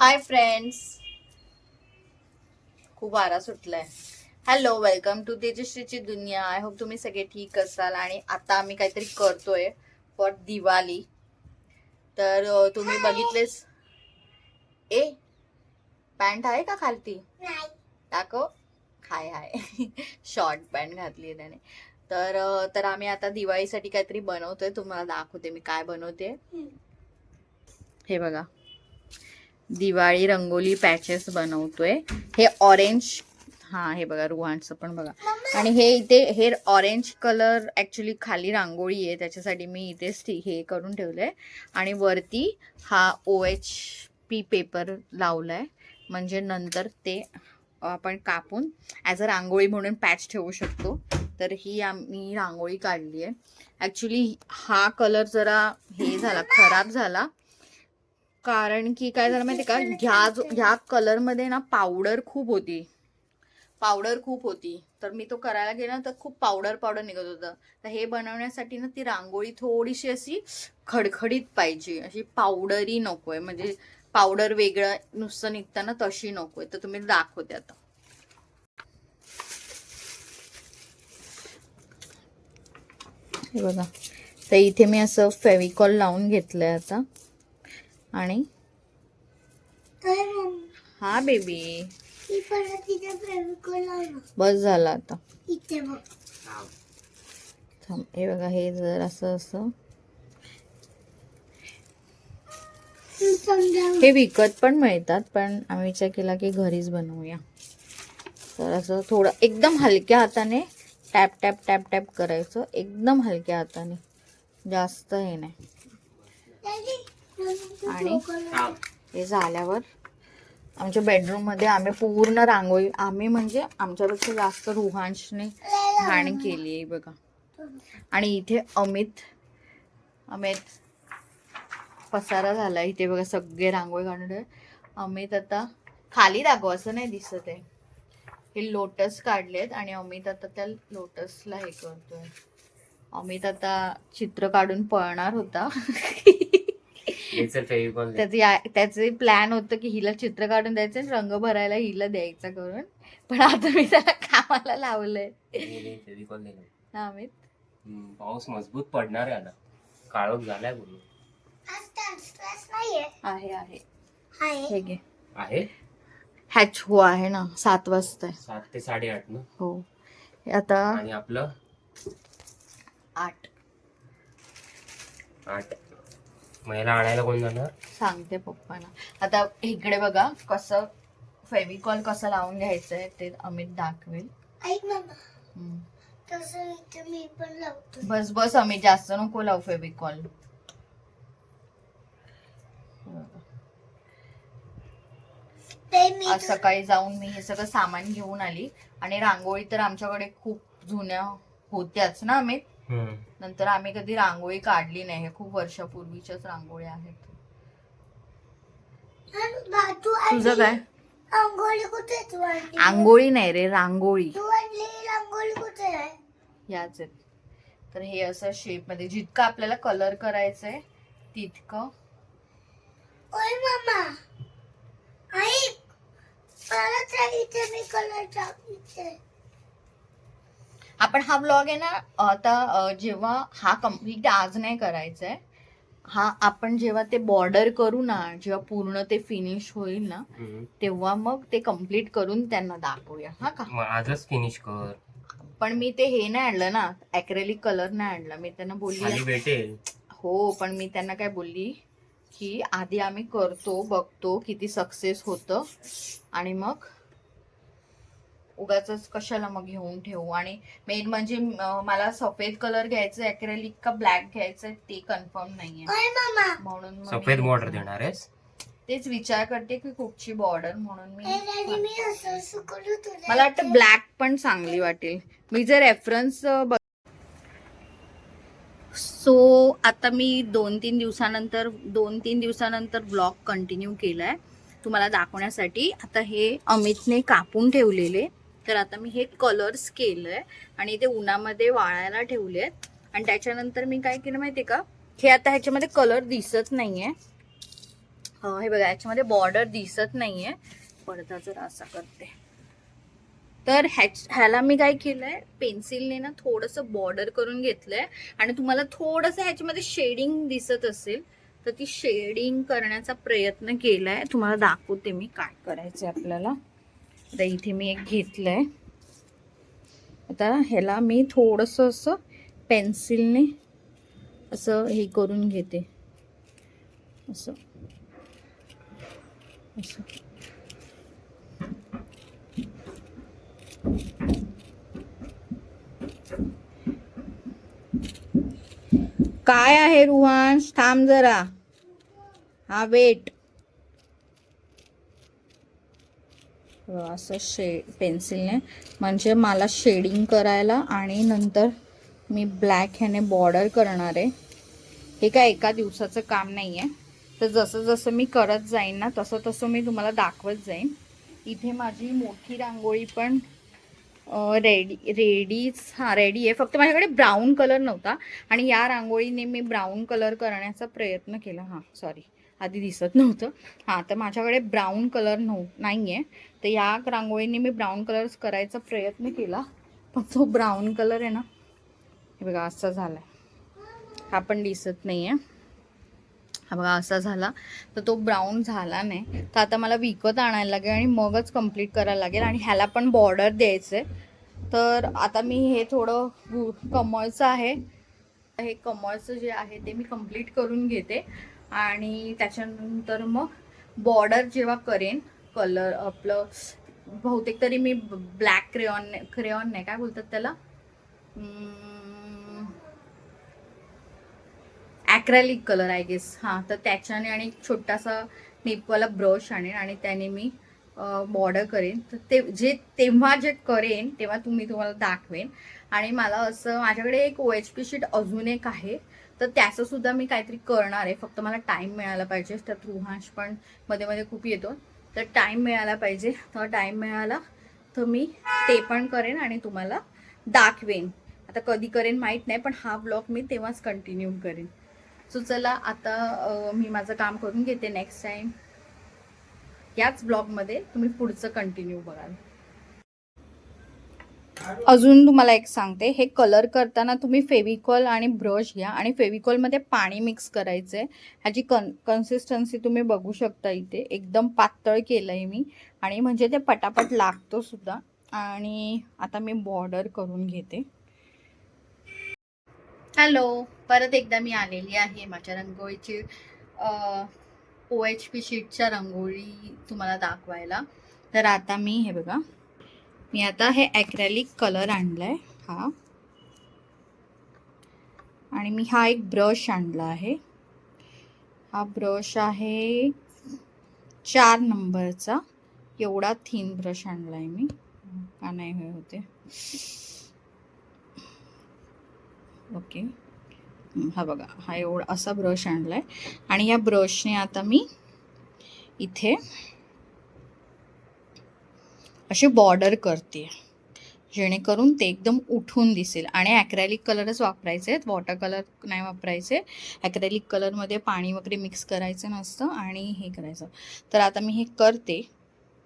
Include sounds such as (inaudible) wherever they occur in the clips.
हाय friends खूप वारा सुटलाय. हॅलो वेलकम टू तेजश्रीची दुनिया. आय होप तुम्ही सगळे ठीक असाल आणि आता आम्ही काहीतरी करतोय फॉर दिवाळी. तर तुम्ही बघितलेच ए पॅन्ट आहे का खालती? टाको हाय हाय. (laughs) शॉर्ट पॅन्ट घातली त्याने. तर तर आम्ही आता दिवाळीसाठी काहीतरी बनवतोय. तुम्हाला दाखवते मी काय बनवते. हे बघा. दिवाळी रंगोली पॅचेस बनवतोय. हे ऑरेंज हा हे बघा रुहांचं पण बघा. आणि हे इथे हे ऑरेंज कलर ऍक्च्युली खाली रांगोळी आहे. त्याच्यासाठी मी इथेच हे करून ठेवलंय. आणि वरती हा ओ एच पी पेपर लावलाय. म्हणजे नंतर ते आपण कापून ॲज अ रांगोळी म्हणून पॅच ठेवू शकतो. तर ही आम्ही रांगोळी काढली आहे ॲक्च्युली हा कलर जरा हे झाला खराब झाला. कारण की काय झालं माहिती का? ह्या जो ह्या कलरमध्ये ना पावडर खूप होती. पावडर खूप होती. तर मी तो करायला गेला तर खूप पावडर पावडर निघत होतं. तर हे बनवण्यासाठी ना ती रांगोळी थोडीशी अशी खडखडीत पाहिजे. अशी पावडरी नकोय. म्हणजे पावडर वेगळं नुसतं निघताना तशी नकोय. तर तुम्ही दाखवते आता. बघा. तर इथे मी असं फेविकॉल लावून घेतलंय आता. आणि? हा बेबी. बस झालं आता. थांब हे बघा हे जर असं असं. हे विकत पण मिळतात पण आम्ही विचार केला की घरीच बनवूया. तर असं थोडं एकदम हलक्या हाताने टॅप टॅप टॅप टॅप करायचं. एकदम हलक्या हाताने. जास्त हे नाही. आणि हे झाल्यावर आमच्या बेडरूममध्ये आम्ही पूर्ण रांगोळी आम्ही म्हणजे आमच्यापेक्षा जास्त रुहांशने घाण केली आहे बघा आणि इथे अमित अमित पसारा झाला इथे बघा सगळे रांगोळी काढून. अमित आता खाली दाखव असं नाही दिसत आहे हे लोटस काढलेत आणि अमित आता त्या लोटसला हे करतोय अमित आता चित्र काढून पळणार होता. (laughs) त्याचे त्याचे प्लॅन होतं की हिला चित्र काढून द्यायचं रंग भरायला हिला द्यायचा करून. पण आता मी त्याला कामाला लावलंय. अमित पाऊस मजबूत पडणार आहे आता. काळोख झालाय नाहीये. आहे आहे. आहे. हे घे. आहे? हॅच हो आहे ना सात वाजता आहे. सात ते साडेआठ ना? हो हे. आता आणि आपलं? आठ. आठ. महिला आणायला कोण जाणार? सांगते पप्पांना. आता इकडे बघा कसं फेविकॉल कसं लावून घ्यायचं आहे ते अमित दाखवेल. ऐक मामा हम्म. तसं इथे मी पण लावतो. बस बस अमित जास्त नको लावू फेविकॉल. ते मी आज सकाळी जाऊन मी हे सगळं सामान घेऊन आली. आणि रांगोळी तर आमच्याकडे खूप जुन्या होत्याच ना अमित. नंतर आम्ही कधी रांगोळी काढली नाही. हे खूप वर्षापूर्वीच्याच रांगोळ्या आहेत. तुझं काय? रांगोळी कुठे आहे तू आणली? आंघोळी नाही रे रांगोळी. तू आणली रांगोळी कुठे आहे? याच आहेत. तर हे असं शेपमध्ये जितकं आपल्याला कलर करायचंय तितकं. ओय मामा ऐक. मला त्या इथे मी कलर टाकते. आपण हा ब्लॉग आहे ना आता जेव्हा हा कंप्लीट आज नाही करायचा आहे हा आपण जेव्हा ते बॉर्डर करू ना जेव्हा पूर्ण ते फिनिश होईल ना. तेव्हा मग ते कंप्लीट करून त्यांना दाखवूया हा का? मग आजच फिनिश कर. पण मी ते हे नाही आणलं ना अॅक्रेलिक कलर नाही आणला मी त्यांना बोलली भेटेल. हो पण मी त्यांना काय बोलली की आधी आम्ही करतो बघतो किती सक्सेस होतं आणि मग उगाच कशाला मग घेऊन ठेवू? आणि मेन म्हणजे मला सफेद कलर घ्यायचं अॅक्रेलिक का ब्लॅक घ्यायचं ते कन्फर्म नाहीये. म्हणून सफेद बॉर्डर देणार आहेस? तेच विचार करते की कुठची बॉर्डर म्हणून मी मला वाटतं ब्लॅक पण चांगली वाटेल. मी जर रेफरन्स सो आता मी दोन तीन दिवसानंतर दोन तीन दिवसानंतर ब्लॉग कंटिन्यू केलाय. तुम्हाला दाखवण्यासाठी. आता हे अमितने कापून ठेवलेले. तर आता मी हे कलर्स केलंय आणि ते उन्हामध्ये वाळायला ठेवलेत. आणि त्याच्यानंतर मी काय केलं माहितीये का? हे आता ह्याच्यामध्ये कलर दिसत नाहीये. हे बघा याच्यामध्ये बॉर्डर दिसत नाहीये. पडदा जर असा करते. तर ह्याच ह्याला मी काय केलंय? पेन्सिलने ना थोडंसं बॉर्डर करून घेतलंय. आणि तुम्हाला थोडंसं ह्याच्यामध्ये शेडिंग दिसत असेल तर ती शेडिंग करण्याचा प्रयत्न केलाय. तुम्हाला दाखवते मी काय करायचंय आपल्याला. आता इथे मी एक घेतलं आहे आता ह्याला मी थोडंसं असं पेन्सिलने असं हे करून घेते. असं. असं. काय आहे रुहान थांब जरा. हा वेट. असं शे पेन्सिलने. म्हणजे मला शेडिंग करायला आणि नंतर मी ब्लॅक ह्याने बॉर्डर करणार आहे. हे काय एका दिवसाचं काम नाही आहे तर जसं जसं मी करत जाईन ना तसं तसं मी तुम्हाला दाखवत जाईन. इथे माझी मोठी रांगोळी पण रेडी रेडीच हां रेडी आहे. फक्त माझ्याकडे ब्राऊन कलर नव्हता. आणि या रांगोळीने मी ब्राऊन कलर करण्याचा प्रयत्न केला. हां सॉरी आधी दिसत नव्हतं. हां तर माझ्याकडे ब्राऊन कलर नव्ह नाही आहे तर या रांगोळीने मी ब्राऊन कलर करायचा प्रयत्न केला. पण तो ब्राऊन कलर आहे ना हे बघा असा झाला हा पण दिसत नाही आहे हा बघा असा झाला. तर तो ब्राऊन झाला नाही. तर आता मला विकत आणायला लागेल आणि मगच कंप्लीट करायला लागेल आणि ह्याला पण बॉर्डर द्यायचं आहे तर आता मी हे थोडं गु- कमळचं आहे. हे कमळचं जे आहे ते मी कंप्लीट करून घेते. आणि त्याच्यानंतर मग बॉर्डर जेव्हा करेन कलर आपलं बहुतेक तरी मी ब्लॅक क्रेऑन क्रेऑन नाही काय बोलतात त्याला? ॲक्रेलिक कलर आय गेस हां तर त्याच्याने आणि एक छोटासा नेपवाला ब्रश आणेन आणि त्याने मी बॉर्डर करेन. तर ते जे तेव्हा जे करेन तेव्हा तुम्ही तुम्हाला दाखवेन. आणि मला असं माझ्याकडे एक ओ एच पी शीट अजून एक आहे. तर त्याचं सुद्धा मी काहीतरी करणार आहे. फक्त मला टाईम मिळाला पाहिजे. तर रुहांश पण मध्ये मध्ये खूप येतो. तर टाईम मिळाला पाहिजे. तर टाईम मिळाला तर मी ते पण करेन आणि तुम्हाला दाखवेन. आता कधी करेन माहीत नाही पण हा ब्लॉग मी तेव्हाच कंटिन्यू करेन. सो चला आता मी माझं काम करून घेते नेक्स्ट टाईम याच ब्लॉगमध्ये तुम्ही पुढचं कंटिन्यू बघाल. अजून तुम्हाला एक सांगते हे कलर करताना तुम्ही फेविकॉल आणि ब्रश घ्या आणि फेविकॉलमध्ये पाणी मिक्स करायचं आहे ह्याची कन कन्सिस्टन्सी तुम्ही बघू शकता इथे. एकदम पातळ केलं आहे मी आणि म्हणजे ते पटापट लागतो सुद्धा. आणि आता मी बॉर्डर करून घेते. हॅलो परत एकदा मी आलेली आहे माझ्या रंगोळीची ओ एच पी शीटच्या रंगोळी तुम्हाला दाखवायला. तर आता मी हे बघा मी आता हे ॲक्रॅलिक कलर आणला आहे हा. आणि मी हा एक ब्रश आणला आहे. हा ब्रश आहे चार नंबरचा. एवढा थीन ब्रश आणला आहे मी. का नाही हे होते. ओके. हा बघा हा एवढा असा ब्रश आणला आहे आणि या ब्रशने आता मी इथे अशी बॉर्डर करते जेणेकरून ते एकदम उठून दिसेल. आणि ॲक्रेलिक कलरच वापरायचे आहेत वॉटर कलर नाही वापरायचे. ॲक्रेलिक कलरमध्ये पाणी वगैरे मिक्स करायचं नसतं आणि हे करायचं. तर आता मी हे करते.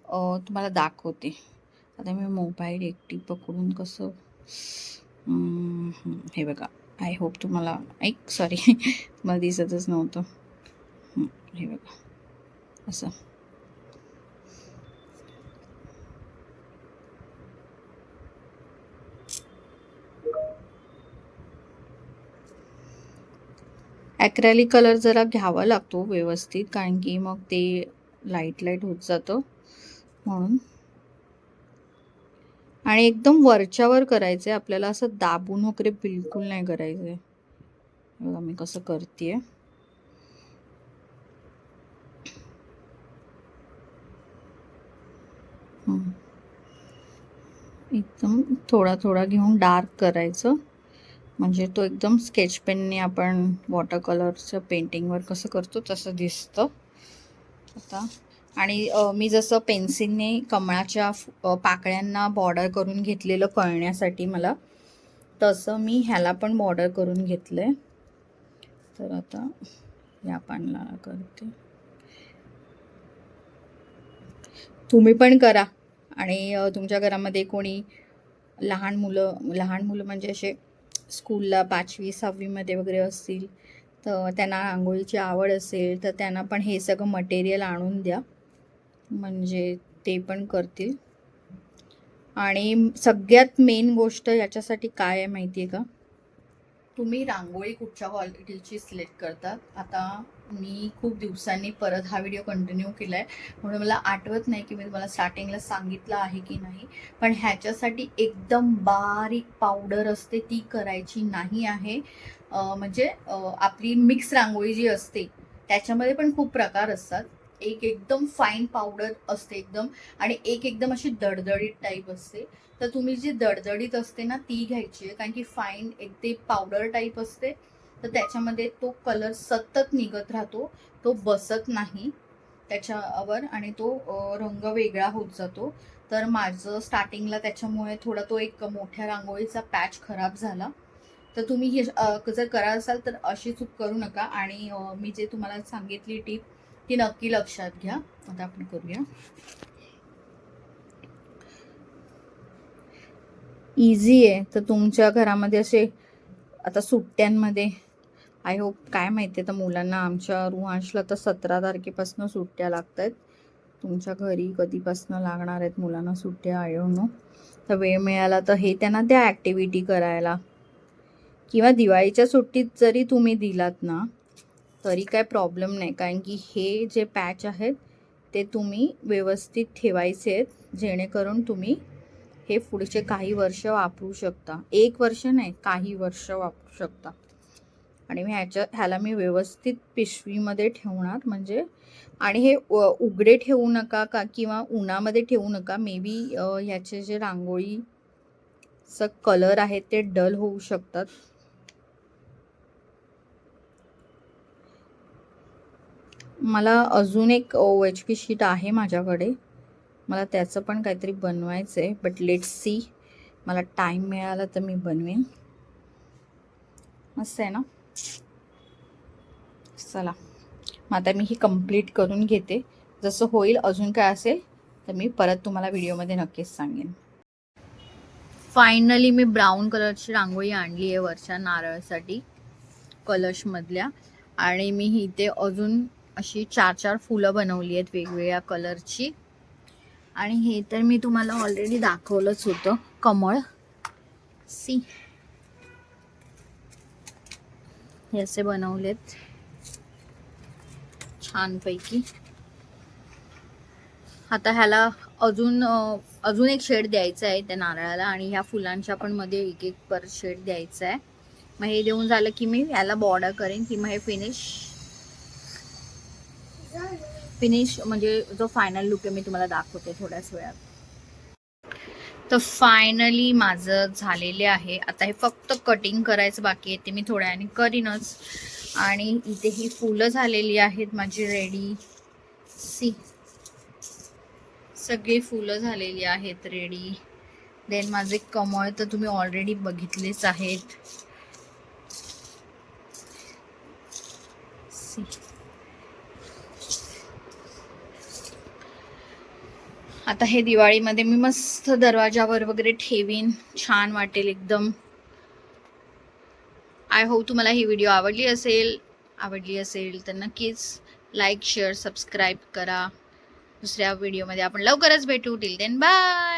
तुम्हाला दाखवते. आता मी मोबाईल एकटी पकडून कसं? हे बघा. आय होप तुम्हाला ऐक सॉरी (laughs) मला दिसतच नव्हतं. हे बघा. असं. ॲक्रेलिक कलर जरा घ्यावा लागतो व्यवस्थित कारण की मग ते लाइट लाइट होत जातं म्हणून. आणि एकदम वरच्यावर करायचं आहे आपल्याला असं दाबून वगैरे बिलकुल नाही करायचं आहे बघा मी कसं करते एकदम थोडा थोडा घेऊन डार्क करायचं. म्हणजे तो एकदम स्केच पेनने आपण वॉटर कलरचं पेंटिंगवर कसं करतो तसं दिसतं. आता आणि मी जसं पेन्सिलने कमळाच्या पाकळ्यांना बॉर्डर करून घेतलेलं कळण्यासाठी मला तसं मी ह्याला पण बॉर्डर करून घेतलं आहे तर आता या पानला करते. तुम्ही पण करा. आणि तुमच्या घरामध्ये कोणी लहान मुलं लहान मुलं म्हणजे असे स्कूलला पाचवी सहावीमध्ये वगैरे असतील तर त्यांना रांगोळीची आवड असेल तर त्यांना पण हे सगळं मटेरियल आणून द्या. म्हणजे ते पण करतील. आणि सगळ्यात मेन गोष्ट याच्यासाठी काय आहे माहिती आहे का? तुम्ही रांगोळी कुठच्या क्वालिटीची सिलेक्ट करतात? आता मी खूप दिवसांनी परत हा व्हिडिओ कंटिन्यू केला आहे म्हणून मला आठवत नाही की मी तुम्हाला स्टार्टिंगला सांगितलं आहे की नाही. पण ह्याच्यासाठी एकदम बारीक पावडर असते ती करायची नाही आहे. म्हणजे आपली मिक्स रांगोळी जी असते त्याच्यामध्ये पण खूप प्रकार असतात. एक एकदम फाईन पावडर असते एकदम आणि एक एकदम अशी दडदडीत टाईप असते. तर तुम्ही जी दडदडीत असते ना ती घ्यायची आहे. कारण की फाईन एक ते पावडर टाईप असते. तर त्याच्यामध्ये तो कलर सतत निघत राहतो. तो बसत नाही त्याच्यावर आणि तो रंग वेगळा होत जातो. तर माझं स्टार्टिंगला त्याच्यामुळे थोडा तो एक मोठ्या रांगोळीचा पॅच खराब झाला. तर तुम्ही हे जर करत असाल तर अशी चूक करू नका. आणि मी जे तुम्हाला सांगितली टीप ती नक्की लक्षात घ्या. आता आपण करूया. इझी आहे. तर तुमच्या घरामध्ये असे आता सुट्ट्यांमध्ये आय होप काय माहिती आहे तर मुलांना आमच्या रुहांशला तर सतरा तारखेपासून सुट्ट्या लागत आहेत तुमच्या घरी कधीपासून लागणार आहेत मुलांना सुट्ट्या आय नो तर वेळ मिळाला तर हे त्यांना द्या ॲक्टिव्हिटी करायला. किंवा दिवाळीच्या सुट्टीत जरी तुम्ही दिलात ना तरी काय प्रॉब्लेम नाही. कारण की हे जे पॅच आहेत ते तुम्ही व्यवस्थित ठेवायचे आहेत जेणेकरून तुम्ही हे पुढचे काही वर्ष वापरू शकता. एक वर्ष नाही काही वर्ष वापरू शकता. आणि मी ह्याच्या ह्याला मी व्यवस्थित पिशवीमध्ये ठेवणार. म्हणजे आणि हे उघडे ठेवू नका का किंवा उन्हामध्ये ठेवू नका. मे बी ह्याचे जे रांगोळीचं कलर आहे ते डल होऊ शकतात. मला अजून एक ओ एच पी शीट आहे माझ्याकडे. मला त्याचं पण काहीतरी बनवायचं आहे बट लेट सी मला टाईम मिळाला तर मी बनवेन. मस्त आहे ना? चला. मग आता मी ही कंप्लीट करून घेते. जसं होईल अजून काय असेल तर मी परत तुम्हाला व्हिडिओमध्ये नक्कीच सांगेन. फायनली मी ब्राऊन कलरची रांगोळी आणली आहे वरच्या नारळासाठी कलशमधल्या आणि मी इथे अजून अशी चार चार फुलं बनवली आहेत वेगवेगळ्या कलरची आणि हे तर मी तुम्हाला ऑलरेडी दाखवलंच होतं. कमळ. सी हे असे बनवलेत. छानपैकी. आता ह्याला अजून अजून एक शेड द्यायचा आहे त्या नारळाला आणि ह्या फुलांच्या पण मध्ये एक एक पर शेड द्यायचा आहे. मग हे देऊन झालं की मी ह्याला बॉर्डर करेन की मग हे फिनिश फिनिश म्हणजे जो फायनल लुक आहे मी तुम्हाला दाखवते थोड्याच वेळात. तर फायनली माझं झालेले आहे. आता हे फक्त कटिंग करायचं बाकी आहे ते मी थोड्या वेळाने करीनच. आणि इथे ही फुलं झालेली आहेत माझी रेडी सी सगळी फुलं झालेली आहेत रेडी देन माझे कमळ तर तुम्ही ऑलरेडी बघितलेच आहेत. सी आता हे दिवाळीमध्ये मी मस्त दरवाजावर वगैरे ठेवीन. छान वाटेल एकदम. आय होप तुम्हाला ही व्हिडिओ आवडली असेल. आवडली असेल तर नक्कीच लाईक शेअर सबस्क्राईब करा. दुसऱ्या व्हिडिओमध्ये आपण लवकरच भेटू. Till then bye